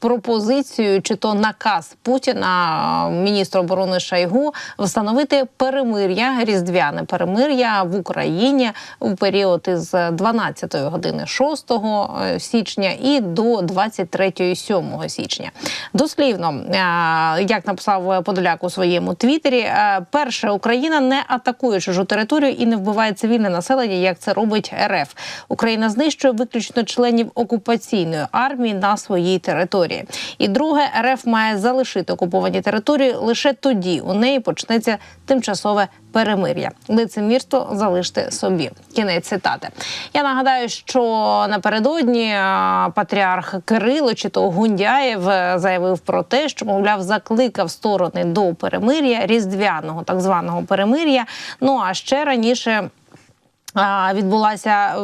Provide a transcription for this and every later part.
Пропозицію чи то наказ Путіна міністра оборони Шайгу встановити перемир'я різдвяне перемир'я в Україні у період із 12 години 6 січня і до 23 7 січня. Дослівно, е, як написав Подоляк у своєму твіттері, е, перше Україна не атакує чужу територію і не вбиває цивільне населення, як це робить РФ. Україна знищує виключно членів окупаційної армії на своїй території. І друге, РФ має залишити окуповані території лише тоді. У неї почнеться тимчасове перемир'я. Лицемірство залиште собі. Кінець цитати. Я нагадаю, що напередодні патріарх Кирило чи то Гундяєв е, заявив про те, що мовляв закликав сторони до перемир'я різдвяного так званого перемир'я. Ну а ще раніше. Відбулася е,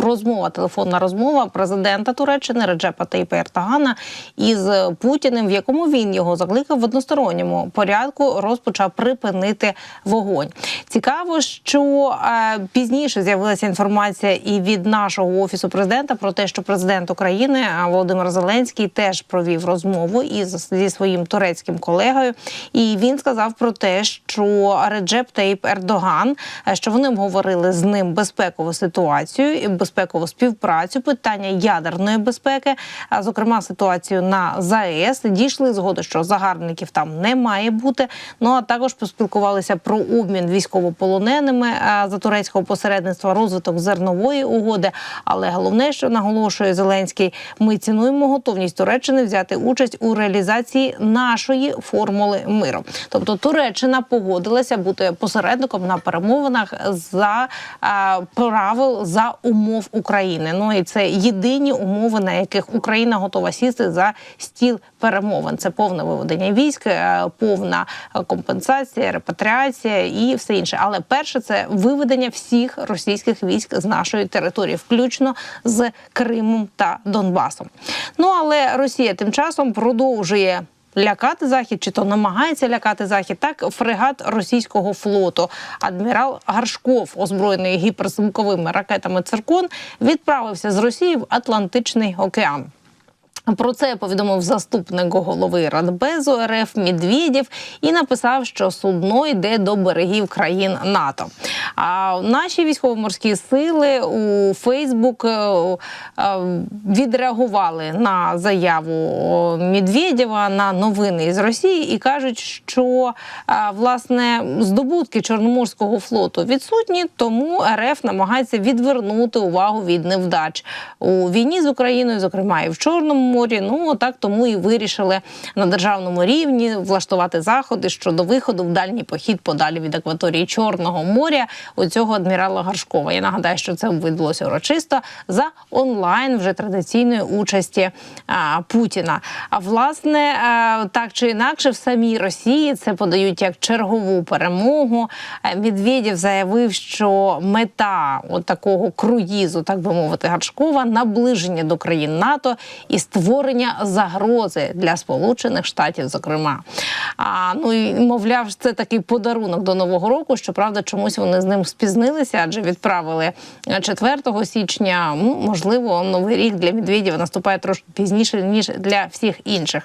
розмова, телефонна розмова президента Туреччини Реджепа Тейпа Ертагана із Путіним, в якому він його закликав в односторонньому порядку, розпочав припинити вогонь. Цікаво, що е, пізніше з'явилася інформація і від нашого офісу президента про те, що президент України е, Володимир Зеленський теж провів розмову із зі своїм турецьким колегою, і він сказав про те, що Реджеп Тейп Ердоган, що вони обговорили з ним безпекову ситуацію і безпекову співпрацю, питання ядерної безпеки, а зокрема ситуацію на ЗАЕС. Дійшли згоди, що загарбників там не має бути. Ну а також поспілкувалися про обмін військовополоненими за турецького посередництва, розвиток зернової угоди. Але головне, що наголошує Зеленський, ми цінуємо готовність Туреччини взяти участь у реалізації нашої формули миру. Тобто Туреччина погодилася бути посередником на перемовинах за правил за умов України. Ну і це єдині умови, на яких Україна готова сісти за стіл перемовин. Це повне виведення військ, е, повна компенсація, репатріація і все інше. Але перше це виведення всіх російських військ з нашої території, включно з Кримом та Донбасом. Ну але Росія тим часом продовжує. Лякати захід, чи то намагається лякати захід, так фрегат російського флоту. Адмірал Гаршков, озброєний гіперзвуковими ракетами циркон, відправився з Росії в Атлантичний океан. Про це повідомив заступник голови Радбезу РФ Медведєв і написав, що судно йде до берегів країн НАТО. А наші військово-морські сили у Фейсбук е, е, відреагували на заяву Медведєва на новини із Росії і кажуть, що е, власне здобутки Чорноморського флоту відсутні, тому РФ намагається відвернути увагу від невдач у війні з Україною, зокрема і в Чорному морі. Ну так тому і вирішили на державному рівні влаштувати заходи щодо виходу в дальній похід подалі від акваторії Чорного моря у цього адмірала Гаршкова. Я нагадаю, що це відбулося урочисто за онлайн вже традиційної участі а, Путіна. А власне, а, так чи інакше, в самій Росії це подають як чергову перемогу. Медведєв заявив, що мета от такого круїзу, так би мовити, Гаршкова наближення до країн НАТО і створення загрози для Сполучених Штатів, зокрема. А ну і мовляв, це такий подарунок до нового року. Щоправда, чомусь вони з ним спізнилися, адже відправили 4 січня. Ну можливо, новий рік для Медведєва наступає трошки пізніше ніж для всіх інших.